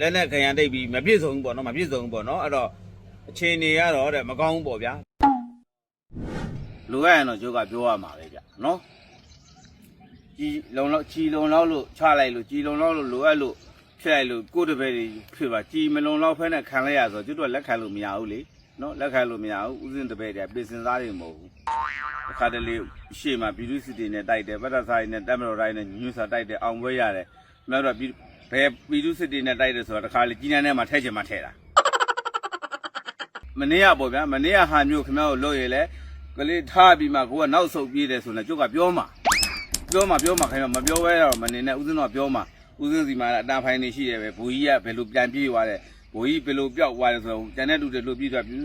လက်နဲ့ခရံတိတ်ပြီးမပြည့်စုံဘူးပေါ့နော်မပြည့်စုံဘူးပေါ့နော်အဲ့တော့အချိန်နေရတော့တဲ့မကောင်းဘူးပေါ့ဗျာလူရရင်တော့ကျိုးကပြောရမှာပဲဗျနော်ကြီးလုံလောက်ကြီးလုံလောက်လို့ချလိုက်လို့ကြီးလုံလောက်လို့လိုအပ်လို့ဖြစ်လိုက်လို့ကိုယ်တပည့်တွေဖြစ်ပါကြီးမလုံလောက်ဖဲနဲ့ခံလိုက်ရဆိုကျိုးတော့လက်ခံလို့မရဘူးလေနော်လက်ခံလို့မရဘူးဥစဉ်တပည့်တွေကပြင်စင်စားတွေမဟုတ်ဘူးအခါတလေရှေ့မှာဘီလူစီတီနဲ့တိုက်တယ်ဗတ္တဆိုင်နဲ့တက်မတော်တိုင်းနဲ့ညွှန်းစာတိုက်တယ်အောင်ပွဲရတယ်နောက်တော့ဘီ ဘယ်ဘီလူစီတီနဲ့တိုက်တယ်ဆိုတော့တခါလေကြီးနန်းထဲမှာထဲချင်မှထဲတာမနေ့ကပေါ့ဗျာမနေ့ကဟာမျိုးခင်ဗျားကိုလို့ရလေကလေးထားပြီးမှကိုကနောက်ဆုတ်ပြေးတယ်ဆိုရင်ကျုပ်ကပြောမှာပြောမှာပြောမှာခင်ဗျာမပြောဘဲတော့မနေနဲ့ဦးစင်းတော့ပြောမှာဦးစင်းစီမှာအတန်ဖိုင်နေရှိတယ်ပဲဘူကြီးကဘယ်လိုပြန်ပြေးသွားတယ်ဘူကြီးဘယ်လိုပျောက်သွားတယ်ဆိုတော့ကျန်တဲ့လူတွေလို့ပြေးသွားပြီး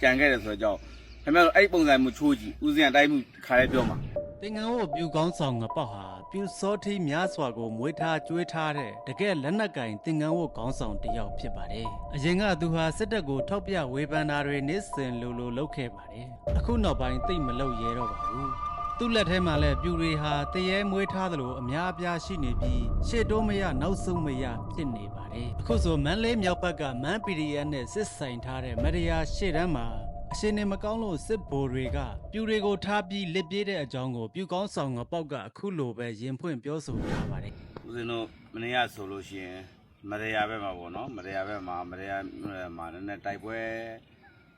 ကြံခဲ့တယ်ဆိုတော့ကြောင့်ခင်ဗျားတို့အဲ့ပုံစံမျိုးချိုးကြည့်ဦးစင်းကတိုင်းမှုခါရဲပြောမှာ တင်ငန်းဝတ်ပြူကောင်းဆောင်ငပောက်ဟာပြူစောထီးများစွာကိုမွေးထားကျွေးထားတဲ့တကယ်လက်နက်ကင်တင်ငန်းဝတ်ကောင်းဆောင်တစ်ယောက်ဖြစ်ပါတယ်။အရင်ကသူဟာစစ်တပ်ကိုထောက်ပြဝေဖန်တာတွေနေ့စဉ်လိုလိုလုပ်ခဲ့ပါတယ်။အခုနောက်ပိုင်းသိပ်မလုပ်ရဲတော့ပါဘူး။သူ့လက်ထဲမှာလည်းပြူတွေဟာတရေမွေးထားသလိုအများအပြားရှိနေပြီးရှေ့တိုးမရနောက်ဆုံးမရဖြစ်နေပါတယ်။အခုဆိုမန်းလေးမြောက်ဘက်ကမန်း PDF နဲ့စစ်ဆိုင်ထားတဲ့မရယာရှေ့တန်းမှာ အရှင်နေမကောင်းလို့စစ်ဘိုလ်တွေကပြူတွေကိုထားပြီးလစ်ပြေးတဲ့အကြောင်းကိုပြူကောင်းဆောင်ငပောက်ကအခုလိုပဲရင်ဖွင့်ပြောဆိုထားပါတယ်ဦးဇင်းတို့မနေ့ကဆိုလို့ရှိရင်မရယာဘက်မှာပေါ့နော်မရယာဘက်မှာမရယာမှာနည်းနည်းတိုက်ပွဲ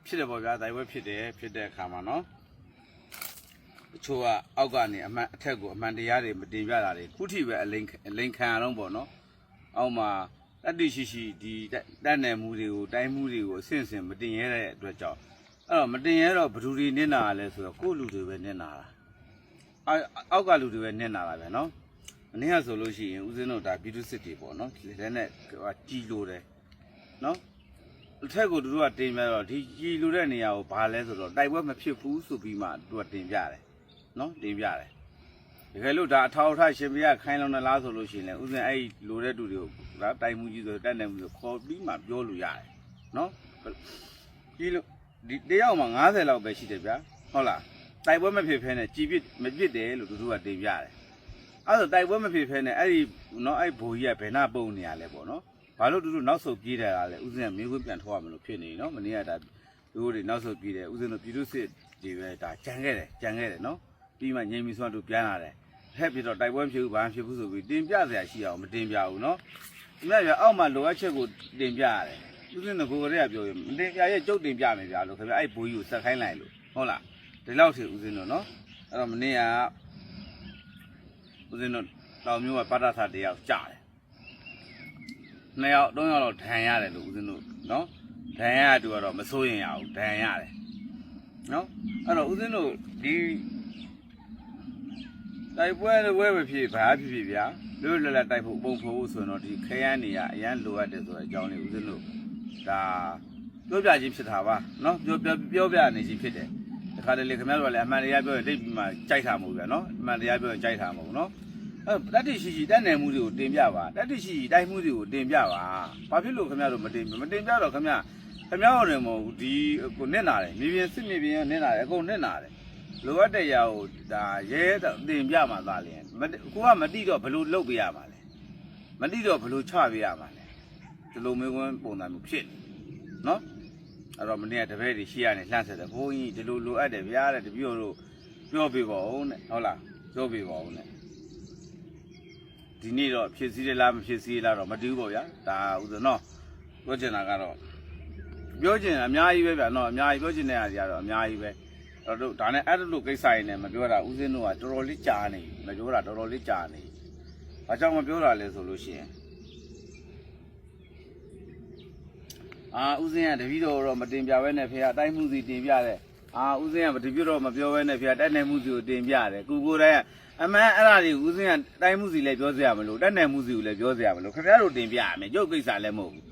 ဖြစ်တယ်ပေါ့ဗျာတိုက်ပွဲဖြစ်တယ်ဖြစ်တဲ့အခါမှာနော်တချို့ကအောက်ကနေအမှန်အထက်ကိုအမှန်တရားတွေမတင်ပြတာတွေခုထိပဲအလိန်အလိန်ခံအောင်ပေါ့နော်အောက်မှာတတ္တိရှိရှိဒီတတ်နယ်မှုတွေကိုတိုင်းမှုတွေကိုအဆင့်ဆင့်မတင်ရတဲ့အတွက်ကြောင့် အဲ့တော့မတင်ရတော့ဘယ်သူတွေနစ်နာရလဲဆိုတော့ကိုယ့်လူတွေပဲနစ်နာတာအောက်အောက်ကလူတွေပဲနစ်နာတာပဲနော်မနေ့ကဆိုလို့ရှိရင်ဦးဇင်းတို့ဒါဘီဒုစစ်တွေပေါ့နော်လက်နဲ့ဟိုကြီးလို့တယ်နော်အထက်ကသူတို့ကတင်ပြတော့ဒီကြီးလို့တဲ့နေရာကိုဘာလဲဆိုတော့တိုက်ပွဲမဖြစ်ဘူးဆိုပြီးမှသူကတင်ပြတယ်နော်တင်ပြတယ်တကယ်လို့ဒါအထောက်အထားရှင်ပြခိုင်းလုံးနဲ့လားဆိုလို့ရှိရင်လည်းဦးဇင်းအဲ့ဒီလိုတဲ့သူတွေကိုဒါတိုက်မှုကြီးဆိုတက်နေမှုဆိုခေါ်ပြီးမှပြောလို့ရတယ်နော်ကြီးလို့ ဒီတယောက်မှ90လောက်ပဲရှိတယ်ဗျာဟုတ်လားတိုက်ပွဲမဖြစ်ဖဲနဲ့ကြီးပြစ်မပြစ်တယ်လို့သူတို့ကတင်ပြတယ်အဲ့ဒါတိုက်ပွဲမဖြစ်ဖဲနဲ့အဲ့ဒီနော်အဲ့ဘိုးကြီးကဘယ်နာပုံနေရလဲပေါ့နော်ဘာလို့တူတူနောက်ဆုတ်ပြေးတယ်ကလဲဥစဉ်ကမင်းခွင့်ပြန်ထောက်ရမလို့ဖြစ်နေနော်မနေ့ကဒါသူတို့တွေနောက်ဆုတ်ပြေးတယ်ဥစဉ်တို့ပြည်သူစစ်တွေပဲဒါကြံခဲ့တယ်ကြံခဲ့တယ်နော်ပြီးမှငြိမ်ပြီးဆိုတော့ပြန်လာတယ်ဟဲ့ပြီးတော့တိုက်ပွဲမဖြစ်ဘူးဘာမှဖြစ်ဘူးဆိုပြီးတင်ပြစရာရှိအောင်မတင်ပြဘူးနော်ဒီမဲ့ပြအောက်မှာလိုအပ်ချက်ကိုတင်ပြရတယ် ဥစဉ်ကကိုယ်ကလေးကပြောရင်မတင်ပြရဲ့ကြုတ်တင်ပြမယ်ဗျာလို့ခင်ဗျအဲ့ဘိုးကြီးကိုဆက်ခိုင်းလိုက်လို့ဟုတ်လားဒီလောက်ထိဥစဉ်တို့နော်အဲ့တော့မနေ့ကဦးဇင်းတို့တောင်မျိုးကပတ္တသတယောက်ကြားတယ်။နှစ်ယောက်သုံးယောက်တော့ဒဏ်ရတယ်လို့ဦးဇင်းတို့နော်။ဒဏ်ရတူကတော့မစိုးရင်ရဘူးဒဏ်ရတယ်။နော်။အဲ့တော့ဦးဇင်းတို့ဒီတိုက်ပွဲတွေဝဲပဲဖြစ်ဘာဖြစ်ဖြစ်ဗျာ။လွတ်လပ်လပ်တိုက်ဖို့ပုံဖို့ဆိုရင်တော့ဒီခရမ်းနေရအရန်လိုအပ်တယ်ဆိုတဲ့အကြောင်းလေးဦးဇင်းတို့ ဒါပြောပြခြင်းဖြစ်တာပါနော်ပြောပြောပြောပြနေခြင်းဖြစ်တယ်။တခါတလေခင်ဗျားတို့ကလည်းအမှန်တရားပြောရင်တိတ်ပြီးမှကြိုက်တာမဟုတ်ဘူးဗျာနော်အမှန်တရားပြောရင်ကြိုက်တာမဟုတ်ဘူးနော်အဲတတ္တိရှိရှိတက်နယ်မှုတွေကိုတင်ပြပါတတ္တိရှိရှိတိုက်မှုတွေကိုတင်ပြပါဘာဖြစ်လို့ခင်ဗျားတို့မတင်မတင်ပြတော့ခင်ဗျာခင်ဗျားတို့လည်းမဟုတ်ဘူးဒီကိုနစ်နာတယ်မြေပြင်စစ်မြေပြင်ကနစ်နာတယ်အကုန်နစ်နာတယ်လိုအပ်တဲ့ຢာကိုဒါရဲတင်ပြမှာသားလျင်ကိုကမတိတော့ဘယ်လိုလုပ်ပေးရမှာလဲမတိတော့ဘယ်လိုချပေးရမှာလဲ ဒီလိုမျိုးပုံစံမျိုးဖြစ်နေနော်အဲ့တော့မနေ့ကတပည့်တွေရှိရနေလှမ်းဆက်တယ်ဘိုးကြီးဒီလိုလိုအပ်တယ်ဗျာတဲ့တပြို့တို့ပြောပြပါဦးနဲ့ဟုတ်လားပြောပြပါဦးနဲ့ဒီနေ့တော့ဖြစ်စည်းရလားမဖြစ်စည်းရလားတော့မတူဘူးပေါ့ဗျာဒါဥစ္စာနော်ပြောချင်တာကတော့ပြောချင်တာအများကြီးပဲဗျာနော်အများကြီးပြောချင်တဲ့အားကြီးကတော့အများကြီးပဲအဲ့တော့ဒါနဲ့အဲ့လိုကိစ္စရင်းနဲ့မပြောတာဥစဉ်တို့ကတော်တော်လေးကြာနေပြီမပြောတာတော်တော်လေးကြာနေပြီဘာကြောင့်မပြောတာလဲဆိုလို့ရှိရင် အာဥစဉ်ကတပည့်တော်တော့မတင်ပြဘဲနဲ့ဖေကအတိုင်းမှုစီတင်ပြတယ်အာဥစဉ်ကတပည့်တော်မပြောဘဲနဲ့ဖေကတိုက်နယ်မှုစီကိုတင်ပြတယ်ကုကိုယ်တိုင်ကအမှန်အဲ့ဒါတွေဥစဉ်ကတိုင်းမှုစီလည်းပြောစရာမလိုတိုက်နယ်မှုစီကိုလည်းပြောစရာမလိုခင်ဗျားတို့တင်ပြရမယ်ကျုပ်ကိစ္စလည်းမဟုတ်ဘူး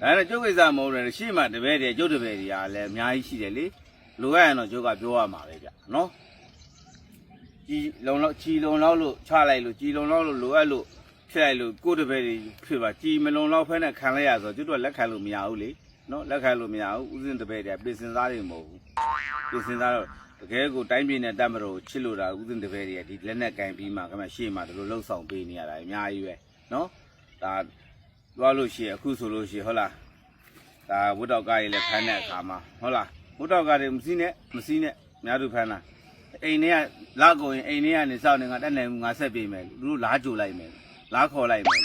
ဒါနဲ့ကျုပ်ကိစ္စမဟုတ်တယ်ရှေ့မှာတပည့်တွေကျုပ်တပည့်တွေကလည်းအများကြီးရှိတယ်လေလိုရရင်တော့ကျုပ်ကပြောရမှာပဲဗျနော်ကြီးလုံလောက်ကြီးလုံလောက်လို့ချလိုက်လို့ကြီးလုံလောက်လို့လိုအပ်လို့ဖြစ်လိုက်လို့ကိုယ်တပည့်တွေဖြစ်ပါကြီးမလုံလောက်ဖဲနဲ့ခံလိုက်ရဆိုကျုပ်တို့လက်ခံလို့မရဘူးလေ နော်လက်ခံလို့မရဘူးဥစဉ်တပည့်တည်းပြင်စင်စားတွေမဟုတ်ဘူးပြင်စင်စားတော့တကယ်ကိုတိုင်းပြည်နဲ့တက်မတော်ကိုချစ်လို့တာဥစဉ်တပည့်တည်းဒီလက်နဲ့ကင်ပြီးမှခမရှေ့မှာဒီလိုလှုပ်ဆောင်ပေးနေရတာအများကြီးပဲနော်ဒါသွားလို့ရှိရင်အခုဆိုလို့ရှိရင်ဟုတ်လားဒါဝတ်တော်ကားကြီးလည်းဖမ်းတဲ့အခါမှာဟုတ်လားဝတ်တော်ကားတွေမစီးနဲ့မစီးနဲ့များသူဖမ်းတာအိမ်ထဲကလာကုန်ရင်အိမ်ထဲကနေစောင့်နေငါတက်နိုင်ငါဆက်ပြေးမယ်သူတို့လားကြိုလိုက်မယ်လားခေါ်လိုက်မယ်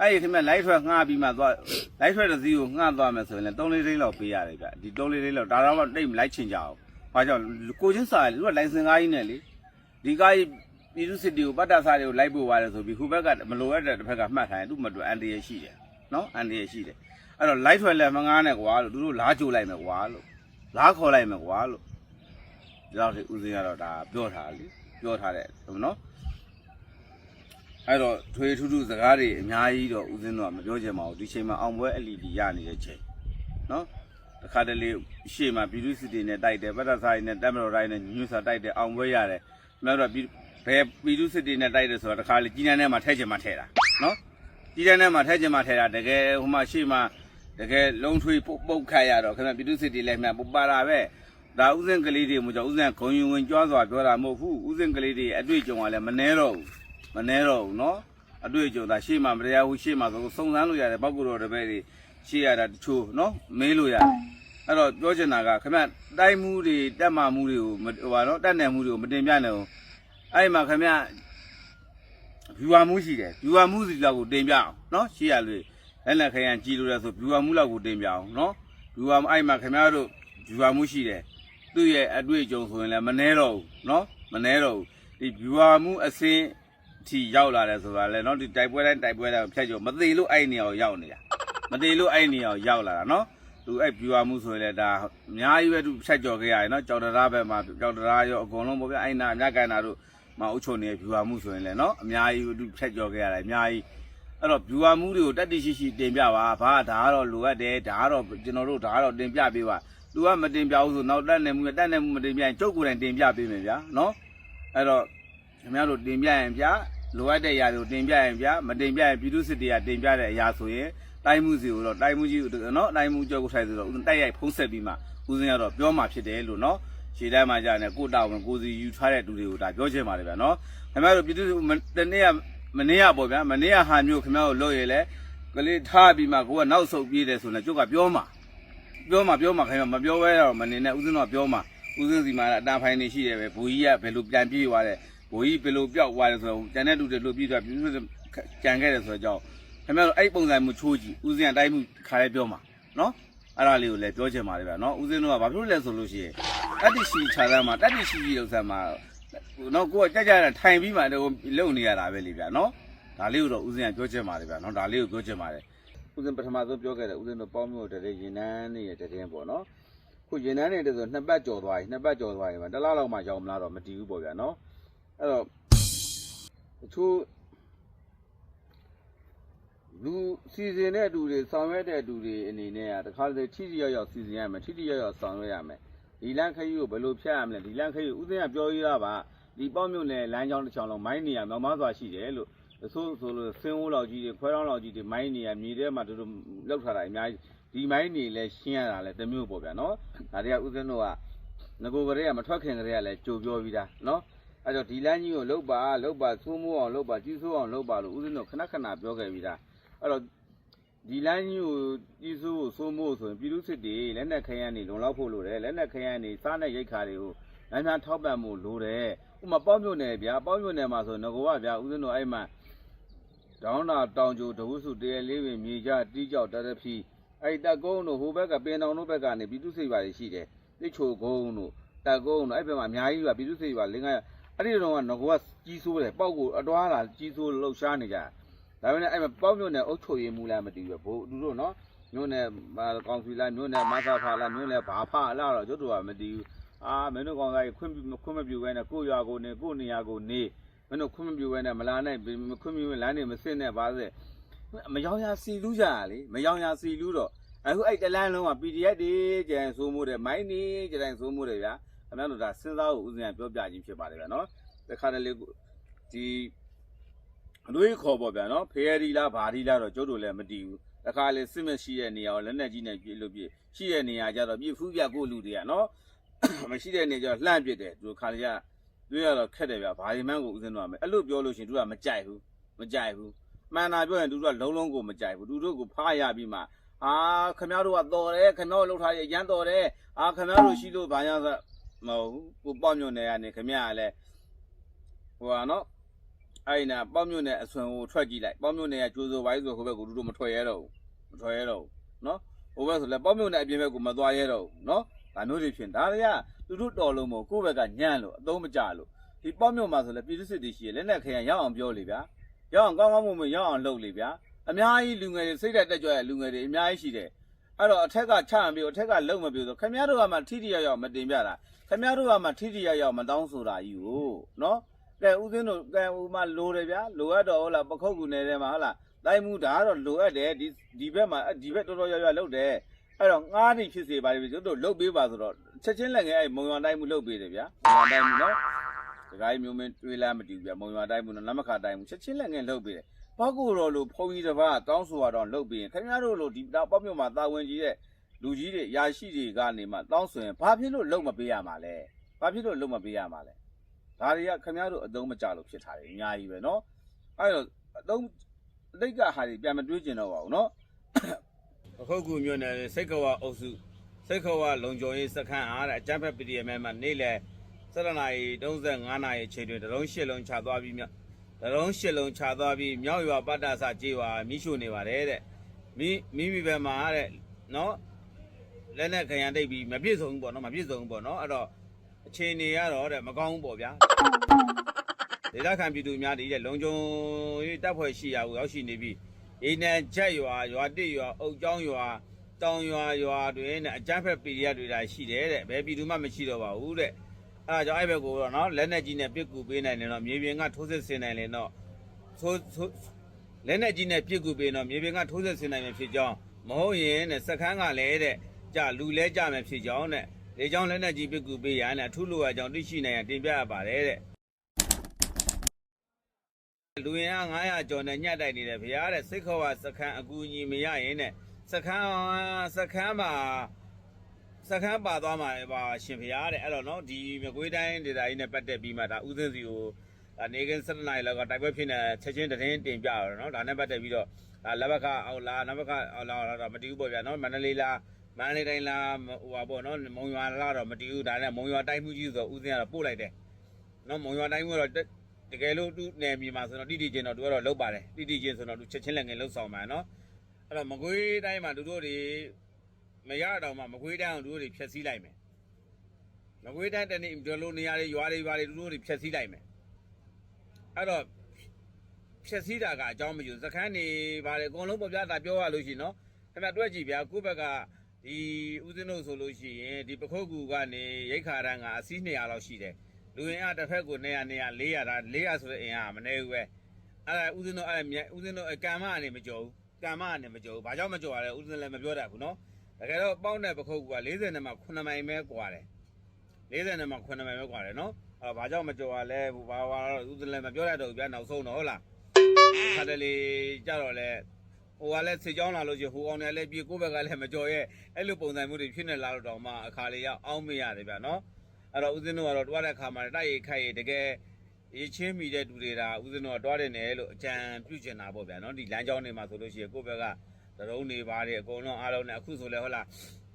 အဲ့ဒီခင်ဗျလိုက်ထွက်ငှားပြီးမှသွားလိုက်ထွက်တဲ့စီးကိုငှားသွားမယ်ဆိုရင်လည်း3လေးသိန်းလောက်ပေးရတယ်ဗျဒီ3လေးသိန်းလောက်ဒါတော့တိတ်မလိုက်ချင်ကြအောင်ဘာကြောင့်ကိုချင်းစားတယ်သူကလိုင်စင်ကားကြီးနဲ့လေဒီကားကြီးပြည်သူစစ်တီကိုပတ်တာစားတွေကိုလိုက်ပို့ပါတယ်ဆိုပြီးခုဘက်ကမလိုအပ်တဲ့တစ်ဖက်ကမှတ်ထားရင်သူ့မတူအန်တရရှိတယ်နော်အန်တရရှိတယ်အဲ့တော့လိုက်ထွက်လဲမငားနဲ့ကွာလို့သူတို့လားကြိုလိုက်မယ်ကွာလို့လားခေါ်လိုက်မယ်ကွာလို့ဒီတော့ဒီဦးစင်းကတော့ဒါပြောထားလေပြောထားတဲ့ဟုတ်နော် အဲ့တော့ထွေထူးထူးစကားတွေအများကြီးတော့ဦးစင်းတော့မပြောချင်ပါဘူးဒီချိန်မှာအောင်ပွဲအလီလီရနေတဲ့ချိန်နော်တခါတလေရှေ့မှာပြည်သူစစ်တွေနဲ့တိုက်တယ်ပတ်သက်ဆိုင်နဲ့တက်မတော်တိုင်းနဲ့ညွှန်းစာတိုက်တယ်အောင်ပွဲရတယ်မြတ်တော့ပြည်ဘယ်ပြည်သူစစ်တွေနဲ့တိုက်တယ်ဆိုတော့တခါလေကြီးနန်းထဲမှာထဲချင်မှထဲတာနော်ကြီးနန်းထဲမှာထဲချင်မှထဲတာတကယ်ဟိုမှာရှေ့မှာတကယ်လုံးထွေးပုတ်ပုတ်ခတ်ရတော့ခင်ဗျပြည်သူစစ်တွေလည်းမှပုတ်ပါတာပဲဒါဥစဉ်ကလေးတွေမို့ကြောင့်ဥစဉ်ဂုံယူဝင်ကြွားစွာပြောတာမဟုတ်ဘူးဥစဉ်ကလေးတွေအတွေ့အကြုံကလည်းမနှဲတော့ဘူး မနှဲတော့ဘူးနော်အတွေ့အကြုံဒါရှေ့မှာမတရားဘူးရှေ့မှာဆိုစုံစမ်းလို့ရတယ်ပောက်ကူတော်တပည့်တွေရှေ့ရတာတချို့နော်မေးလို့ရတယ်အဲ့တော့ပြောချင်တာကခင်ဗျတိုက်မှုတွေတက်မှမှုတွေကိုမဟိုပါနော်တက်နယ်မှုတွေကိုမတင်ပြနိုင်ဘူးအဲ့ဒီမှာခင်ဗျဗျူဟာမှုရှိတယ်ဗျူဟာမှုစီလောက်ကိုတင်ပြအောင်နော်ရှေ့ရလို့လက်လက်ခရံကြည်လို့ရဆိုဗျူဟာမှုလောက်ကိုတင်ပြအောင်နော်ဗျူဟာအဲ့မှာခင်ဗျားတို့ဗျူဟာမှုရှိတယ်သူ့ရဲ့အတွေ့အကြုံဆိုရင်လည်းမနှဲတော့ဘူးနော်မနှဲတော့ဘူးဒီဗျူဟာမှုအစင်းအ ထိရောက်လာတယ်ဆိုတာလေနော်ဒီတိုက်ပွဲတိုင်းတိုက်ပွဲတိုင်းဖြတ်ကျော်မသေးလို့အဲ့နေရာကိုရောက်နေတာမသေးလို့အဲ့နေရာကိုရောက်လာတာနော်သူအဲ့ဗျူဟာမှုဆိုရင်လည်းဒါအများကြီးပဲသူဖြတ်ကျော်ခဲ့ရတယ်နော်ကြောက်တရားဘက်မှာကြောက်တရားရောအကုန်လုံးပေါ့ဗျအဲ့နာအမြကန်နာတို့မအုပ်ချုပ်နေတဲ့ဗျူဟာမှုဆိုရင်လည်းနော်အများကြီးသူဖြတ်ကျော်ခဲ့ရတယ်အများကြီးအဲ့တော့ viewer မှုတွေကိုတက်တိရှိရှိတင်ပြပါဘာဒါကတော့လိုအပ်တယ်ဒါကတော့ကျွန်တော်တို့ဒါကတော့တင်ပြပေးပါသူကမတင်ပြဘူးဆိုနောက်တက်နေမှုတက်နေမှုမတင်ပြရင်ကျုပ်ကိုယ်တိုင်တင်ပြပေးမယ်ဗျာနော်အဲ့တော့ ခင်ဗျားတို့တင်ပြရင်ဗျာလိုအပ်တဲ့အရာတွေကိုတင်ပြရင်ဗျာမတင်ပြရင်ပြည်သူစစ်တွေကတင်ပြတဲ့အရာဆိုရင်တိုင်းမှုစီကိုတော့တိုင်းမှုကြီးကိုနော်တိုင်းမှုကြောက်ကိုထိုက်ဆိုတော့တိုက်ရိုက်ဖုံးဆက်ပြီးမှဦးစင်းကတော့ပြောမှဖြစ်တယ်လို့နော်ခြေတိုင်းမှာကြာနေကိုတာဝန်ကိုစီယူထားတဲ့လူတွေကိုဒါပြောချင်ပါတယ်ဗျာနော်ခင်ဗျားတို့ပြည်သူတနေ့ကမနေ့ကပေါ့ဗျာမနေ့ကဟာမျိုးခင်ဗျားကိုလို့ရလေကလေးထားပြီးမှကိုကနောက်ဆုတ်ပြေးတယ်ဆိုရင်ကျုပ်ကပြောမှာပြောမှာပြောမှာခင်ဗျာမပြောဘဲတော့မနေနဲ့ဦးစင်းတော့ပြောမှာဦးစင်းစီမှာအတန်ဖိုင်နေရှိတယ်ပဲဘူကြီးကဘယ်လိုပြန်ပြေးသွားတယ် ဘူကြီးဘယ်လိုပျောက်သွားတယ်ဆိုတော့ကျန်တဲ့လူတွေလို့ပြေးသွားပြီးကြံခဲ့တယ်ဆိုတော့ကြောင့်ခင်ဗျားတို့အဲ့ပုံစံမျိုးချိုးကြည့်ဦးစင်းကတိုင်းမှုခါရဲပြောမှာနော်အဲ့ဒါလေးကိုလည်းပြောချင်ပါတယ်ဗျာနော်ဦးစင်းတို့ကဘာဖြစ်လို့လဲဆိုလို့ရှိရင်တတိရှိခြားသားမှာတတိရှိကြီးလောက်ဆမ်းမှာနော်ကိုကကြကြရထိုင်ပြီးမှတော့လုံနေရတာပဲလေဗျာနော်ဒါလေးကိုတော့ဦးစင်းကပြောချင်ပါတယ်ဗျာနော်ဒါလေးကိုပြောချင်ပါတယ်ဦးစင်းပထမဆုံးပြောခဲ့တယ်ဦးစင်းတို့ပေါင်းမျိုးတည်းရင်နှန်းနေတဲ့တည်းပေါ့နော်ခုရင်နှန်းနေတဲ့ဆိုနှစ်ပတ်ကြော်သွားပြီနှစ်ပတ်ကြော်သွားပြီမှာတစ်လားလောက်မှရောက်မလားတော့မတည်ဘူးပေါ့ဗျာနော် အဲ့တော့တချို့လူစီစဉ်တဲ့အတူတွေဆောင်ရွက်တဲ့အတူတွေအနေနဲ့ကတခါတလေထိထိရောက်ရောက်စီစဉ်ရမယ်ထိထိရောက်ရောက်ဆောင်ရွက်ရမယ်ဒီလမ်းခရီးကိုဘယ်လိုဖြတ်ရမလဲဒီလမ်းခရီးကိုဥစဉ်ကပြောရတာပါဒီပေါ့မြို့နယ်လမ်းကြောင်းတစ်ချောင်းလုံးမိုင်းနေရမောင်မစွာရှိတယ်လို့အဆိုးဆိုလို့ဆင်းဦးလောက်ကြီးတွေခွဲတောင်းလောက်ကြီးတွေမိုင်းနေရမြေထဲမှာတို့လောက်ထားတာအများကြီးဒီမိုင်းနေလဲရှင်းရတာလဲတစ်မျိုးပေါ့ဗျာနော်ဒါတွေကဥစဉ်တို့ကငကိုကလေးကမထွက်ခင်ကလေးကလည်းကြိုပြောပြီးသားနော် အဲ့တော့ဒီလမ်းကြီးကိုလှုပ်ပါလှုပ်ပါသိုးမိုးအောင်လှုပ်ပါကြီးဆိုးအောင်လှုပ်ပါလို့ဥစဉ်တို့ခဏခဏပြောခဲ့ပြီးသားအဲ့တော့ဒီလမ်းကြီးကိုကြီးစိုးကိုစိုးမိုးဆိုရင်ပြည်သူစစ်တွေလက်နက်ခဲယမ်းတွေလုံလောက်ဖို့လိုတယ်လက်နက်ခဲယမ်းတွေစားတဲ့ရိတ်ခါတွေကိုလမ်းများထောက်ပံ့မှုလိုတယ်ဥပမာပေါ့မြို့နယ်ဗျာပေါ့မြို့နယ်မှာဆိုငကောကဗျာဦးဇင်းတို့အဲ့မှာဒေါင်းနာတောင်ကျိုတဝုစုတရလေးပင်မြေကြတီးကြောက်တရဖီအဲ့တက်ကုန်းတို့ဟိုဘက်ကပင်တောင်တို့ဘက်ကနေပြည်သူစစ်ပါတွေရှိတယ်တိတ်ချိုကုန်းတို့တက်ကုန်းတို့အဲ့ဘက်မှာအများကြီးပါပြည်သူစစ်ပါလင်းက အဲ့ဒီတော့ကငကောကကြီးစိုးတယ်ပေါ့ကိုအတော်လာကြီးစိုးလှုပ်ရှားနေကြတယ်ဒါပေမဲ့အဲ့မှာပေါ့မြို့နယ်အုပ်ချုပ်ရေးမူလားမသိဘူးဘို့သူတို့နော်မြို့နယ်မာကောင်စီလားမြို့နယ်မဆာဖာလားမြို့နယ်ဘာဖာလားတော့ကျွတ်တို့ကမသိဘူးအာမင်းတို့ကောင်စားကြီးခွင့်ပြုခွင့်မပြုဘဲနဲ့ကိုရွာကိုနေကိုနေရာကိုနေမင်းတို့ခွင့်မပြုဘဲနဲ့မလာနဲ့ခွင့်မပြုလမ်းနေမစစ်နဲ့ပါစေမယောင်ရစီလူးကြလေမယောင်ရစီလူးတော့အခုအဲ့တလန်းလုံးက PDF တွေကျန်စိုးမိုးတယ်မိုင်းနေကျန်စိုးမိုးတယ်ဗျာ ခင်ဗျားတို့ဒါစဉ်းစားဖို့ဥစဉ်ပြောပြခြင်းဖြစ်ပါတယ်ဗျာနော်တခါတလေဒီအတွေးခေါ်ပေါ့ဗျာနော်ဖေရီလားဘာဒီလားတော့ကျုပ်တို့လည်းမတည်ဘူးတခါလေစစ်မရှိတဲ့နေရာကိုလက်နဲ့ကြီးနဲ့ပြစ်လို့ပြစ်ရှိတဲ့နေရာကျတော့ပြစ်ဖူးပြကိုလူတွေကနော်မရှိတဲ့နေရာကျတော့လှမ်းပြစ်တယ်သူခါလေကတွေးရတော့ခက်တယ်ဗျာဘာဒီမှန်းကိုဦးစင်းတော့မယ်အဲ့လိုပြောလို့ရှိရင်သူကမကြိုက်ဘူးမကြိုက်ဘူးမှန်တာပြောရင်သူတို့ကလုံးလုံးကိုမကြိုက်ဘူးသူတို့ကိုဖားရပြီးမှအာခင်ဗျားတို့ကတော်တယ်ခင်ဗျားတို့လှုပ်ထားရရမ်းတော်တယ်အာခင်ဗျားတို့ရှိလို့ဘာညာဆို မဟုတ်ဘူးကိုပေါ့ညွန့်နေကနေခင်ဗျားကလည်းဟိုဟာနော်အဲ့ဒီနာပေါ့ညွန့်နေအဆွန်ကိုထွက်ကြည့်လိုက်ပေါ့ညွန့်နေကကြိုးစိုးပိုင်းဆိုဟိုဘက်ကိုသူတို့မထွက်ရတော့ဘူးမထွက်ရတော့ဘူးနော်ဟိုဘက်ဆိုလည်းပေါ့ညွန့်နေအပြင်ဘက်ကိုမသွားရတော့ဘူးနော်ဒါမျိုးတွေဖြစ်ဒါတွေကသူတို့တော်လုံးမဟုတ်ကိုယ့်ဘက်ကညံ့လို့အသုံးမကျလို့ဒီပေါ့ညွန့်မှာဆိုလည်းပြည်သူစစ်တွေရှိရလက်နဲ့ခရံရအောင်ပြောလေဗျာရအောင်ကောင်းကောင်းမွန်မွန်ရအောင်လုပ်လေဗျာအများကြီးလူငယ်တွေစိတ်ဓာတ်တက်ကြွတဲ့လူငယ်တွေအများကြီးရှိတယ် အဲ့တော့အထက်ကချမ်းပြီးအထက်ကလုံမပြီးဆိုခင်ဗျားတို့ကမှထိထိရောက်ရောက်မတင်ပြတာခင်ဗျားတို့ကမှထိထိရောက်ရောက်မတောင်းဆိုတာကြီးကိုနော်ကဲဦးစင်းတို့ကဲဦးမလိုတယ်ဗျာလိုအပ်တော့ဟုတ်လားပခုတ်ကူနယ်ထဲမှာဟုတ်လားတိုင်းမှုဒါကတော့လိုအပ်တယ်ဒီဒီဘက်မှာဒီဘက်တော်တော်ရောက်ရောက်လုပ်တယ်အဲ့တော့ငားနေဖြစ်စေပါလိမ့်မယ်တို့လုပ်ပေးပါဆိုတော့ချက်ချင်းလည်းငယ်အဲ့မုံရွာတိုင်းမှုလုပ်ပေးတယ်ဗျာမုံရွာတိုင်းမှုနော်ဒကာကြီးမျိုးမင်းတွေးလားမတည်ဘူးဗျမုံရွာတိုင်းဘူးနော်နမခတိုင်းဘူးချက်ချင်းလက်ငယ်လှုပ်ပေးတယ် ဘောက်ကိုတော်လို့ဖုန်းကြီးတစ်ပါးတောင်းဆိုရတော့လှုပ်ပေးရင်ခင်ဗျားတို့လိုဒီတော့ပေါ့မြို့မှာတာဝန်ကြီးတဲ့လူကြီးတွေရာရှိတွေကနေမှတောင်းဆိုရင်ဘာဖြစ်လို့လှုပ်မပေးရမှာလဲဘာဖြစ်လို့လှုပ်မပေးရမှာလဲဒါတွေကခင်ဗျားတို့အသုံးမကျလို့ဖြစ်ထားတယ်အများကြီးပဲနော်အဲ့တော့အသုံးအတိတ်ကဟာတွေပြန်မတွေးကျင်တော့ပါဘူးနော်အခုကူမြို့နယ်စိတ်ကဝအုပ်စုစိတ်ကဝလုံခြုံရေးစခန်းအားတဲ့အကြမ်းဖက် PDM မှာနေ့လေ7နာရီ35နာရီအချိန်တွင်တလုံးရှစ်လုံးခြာသွားပြီးမြော က်တလုံးရှစ်လုံးခြာသွားပြီးမြောက်ရွာပတ္တဆကြေးရွာမိရှုနေပါတယ်တဲ့မိမိမိဘက်မှာတဲ့နော်လက်နဲ့ခရံတိတ်ပြီးမပြည့်စုံဘူးပေါ့နော်မပြည့်စုံဘူးပေါ့နော်အဲ့တော့အချိန်နေရတော့တဲ့မကောင်းဘူးပေါ့ဗျာဒေသခံပြည်သူများဒီတဲ့လုံခြုံရေးတပ်ဖွဲ့ရှိရာကိုရောက်ရှိနေပြီးအိမ်နဲ့ချက်ရွာရွာတစ်ရွာအုတ်ကျောင်းရွာတောင်ရွာရွာတွင်တဲ့အကြမ်းဖက်ပီရီယက်တွေဒါရှိတယ်တဲ့ဘယ်ပြည်သူမှမရှိတော့ပါဘူးတဲ့ အဲဒါကြောင့်အဲ့ဘက်ကိုတော့နော်လက်နဲ့ကြီးနဲ့ပြစ်ကူပေးနိုင်တယ်တော့မြေပြင်ကထိုးစစ်ဆင်နိုင်တယ်တော့ထိုးထိုးလက်နဲ့ကြီးနဲ့ပြစ်ကူပေးတော့မြေပြင်ကထိုးစစ်ဆင်နိုင်မယ်ဖြစ်ကြောင်းမဟုတ်ရင်တဲ့စခန်းကလည်းတဲ့ကြာလူလဲကြမယ်ဖြစ်ကြောင်းတဲ့ဒီကြောင့်လက်နဲ့ကြီးပြစ်ကူပေးရရင်အထူးလိုအပ်ကြောင်းသိရှိနိုင်ရန်တင်ပြရပါတယ်တဲ့လူရင်အား900ကျော်နဲ့ညှက်တိုက်နေတယ်ဗျာတဲ့စိတ်ခေါ်ဝစခန်းအကူအညီမရရင်တဲ့စခန်းစခန်းမှာ စခန်းပါသွားမှာပါရှင်ဖျားတဲ့အဲ့တော့နော်ဒီမကွေးတိုင်းဒေသကြီးနဲ့ပတ်သက်ပြီးမှဒါဥစဉ်စီကိုဒါနေကင်း7နိုင်လောက်ကတိုက်ပွဲဖြစ်နေချက်ချင်းတရင်တင်ပြရတော့နော်ဒါနဲ့ပတ်သက်ပြီးတော့ဒါလက်ဘက်ကအောက်လာနဘက်ကအောက်လာတော့မတီးဘူးပေါ့ဗျာနော်မန္တလေးလားမန္တလေးတိုင်းလားဟိုပါပေါ့နော်မုံရွာလားတော့မတီးဘူးဒါနဲ့မုံရွာတိုင်းမှုကြီးဆိုဥစဉ်ကတော့ပို့လိုက်တယ်နော်မုံရွာတိုင်းမှုတော့တကယ်လို့သူ့နယ်မြေမှာဆိုတော့တိတိချင်းတော့သူကတော့လုတ်ပါတယ်တိတိချင်းဆိုတော့သူချက်ချင်းလည်းငယ်လှုပ်ဆောင်မှာနော်အဲ့တော့မကွေးတိုင်းမှာသူတို့တွေ မရတော့မှမကွေးတိုင်းအောင်တို့တွေဖြက်စီးလိုက်မယ်မကွေးတိုင်းတနေ့ဒီလိုနေရာတွေရွာတွေရွာတွေတို့တွေဖြက်စီးလိုက်မယ်အဲ့တော့ဖြက်စီးတာကအကြောင်းမယူစခန်းနေပါလေအကုန်လုံးပေါ့ဗျာဒါပြောရလို့ရှိရင်နော်ခင်ဗျတွက်ကြည့်ဗျာကိုယ့်ဘက်ကဒီဦးစင်းတို့ဆိုလို့ရှိရင်ဒီပခုတ်ကူကနေရိတ်ခါရန်ကအစီး200လောက်ရှိတယ်လူရင်အားတစ်ဖက်ကို200 200 400ဒါ400ဆိုတဲ့အင်အားမနေဘူးပဲအဲ့ဒါဦးစင်းတို့အဲ့ဒါဦးစင်းတို့ကံမအနေမကြော်ဘူးကံမအနေမကြော်ဘူးဘာကြောင့်မကြော်ရလဲဦးစင်းလည်းမပြောတတ်ဘူးနော် တကယ်တော့ပေါင်းတဲ့ပခုတ်က40နဲ့မှ9မိုင်ပဲกว่าတယ်40နဲ့မှ9မိုင်ပဲกว่าတယ်နော်အဲ့တော့ဘာကြောင့်မကြော်ရလဲဘာဘာတော့သူလည်းမပြောရတော့ဘူးဗျာနောက်ဆုံးတော့ဟုတ်လားခါတလေကြတော့လဲဟိုကလည်းစစ်ကြောင်းလာလို့ရှိရင်ဟိုအောင်တယ်လည်းပြေကိုယ့်ဘက်ကလည်းမကြော်ရဲ့အဲ့လိုပုံစံမျိုးတွေဖြစ်နေလာတော့တောင်မှအခါလေးရောက်အောင်းမရတယ်ဗျာနော်အဲ့တော့ဦးဇင်းတို့ကတော့တွားတဲ့ခါမှာတိုက်ရိုက်ခိုက်ရတကယ်ရေးချင်းမိတဲ့တူတွေဒါဦးဇင်းတို့ကတွားတယ်နယ်လို့အကြံပြုချင်တာပေါ့ဗျာနော်ဒီလမ်းကြောင်းတွေမှာဆိုလို့ရှိရင်ကိုယ့်ဘက်က ဒ ရုံးတွေပါတယ်အကုန်လုံးအားလုံးနဲ့အခုဆိုလဲဟုတ်လား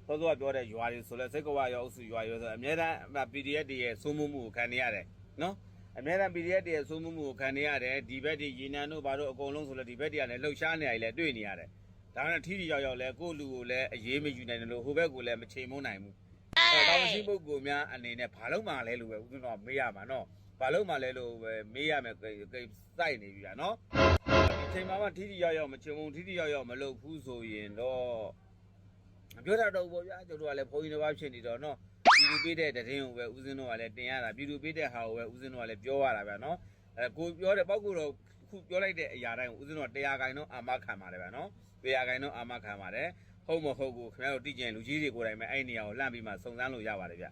သောသောပြောတဲ့ရွာတွေဆိုလဲစိတ်ကဝရောအုပ်စုရွာရောဆိုအများတန်း PDF တွေရဲ့စိုးမိုးမှုကိုခံနေရတယ်နော်အများတန်း PDF တွေရဲ့စိုးမိုးမှုကိုခံနေရတယ်ဒီဘက်တွေရေနံတို့ဘာတို့အကုန်လုံးဆိုလဲဒီဘက်တွေကလည်းလှုပ်ရှားနေရတယ်တွေ့နေရတယ်ဒါနဲ့ထီထီရောက်ရောက်လဲကိုယ့်လူကိုလည်းအရေးမယူနိုင်တယ်လို့ဟိုဘက်ကိုလည်းမချိန်မုန်းနိုင်ဘူးအဲတောင်ရှိပုဂ္ဂိုလ်များအနေနဲ့ဘာလို့မှလဲလို့ပဲဦးဇင်းတော်မေးရမှာနော်ဘာလို့မှလဲလို့ပဲမေးရမယ်ကိစိုက်နေပြီဗျာနော် ဒီချိန်မှာမှထိထိရောက်ရောက်မချင်ဘူးထိထိရောက်ရောက်မလုပ်ဘူးဆိုရင်တော့မပြောတတ်တော့ဘူးပေါ့ဗျာကျတို့ကလည်းဘုန်းကြီးတစ်ပါးဖြစ်နေတော့နော်ပြည်သူပေးတဲ့တရင်ကိုပဲဦးဇင်းတို့ကလည်းတင်ရတာပြည်သူပေးတဲ့ဟာကိုပဲဦးဇင်းတို့ကလည်းပြောရတာဗျာနော်အဲကိုပြောတဲ့ပောက်ကိုတော့ခုပြောလိုက်တဲ့အရာတိုင်းကိုဦးဇင်းတို့ကတရားခိုင်တော့အာမခံပါတယ်ဗျာနော်တရားခိုင်တော့အာမခံပါတယ်ဟုတ်မဟုတ်ကိုခင်ဗျားတို့တိကျင်လူကြီးတွေကိုယ်တိုင်ပဲအဲ့နေရာကိုလှမ်းပြီးမှစုံစမ်းလို့ရပါတယ်ဗျ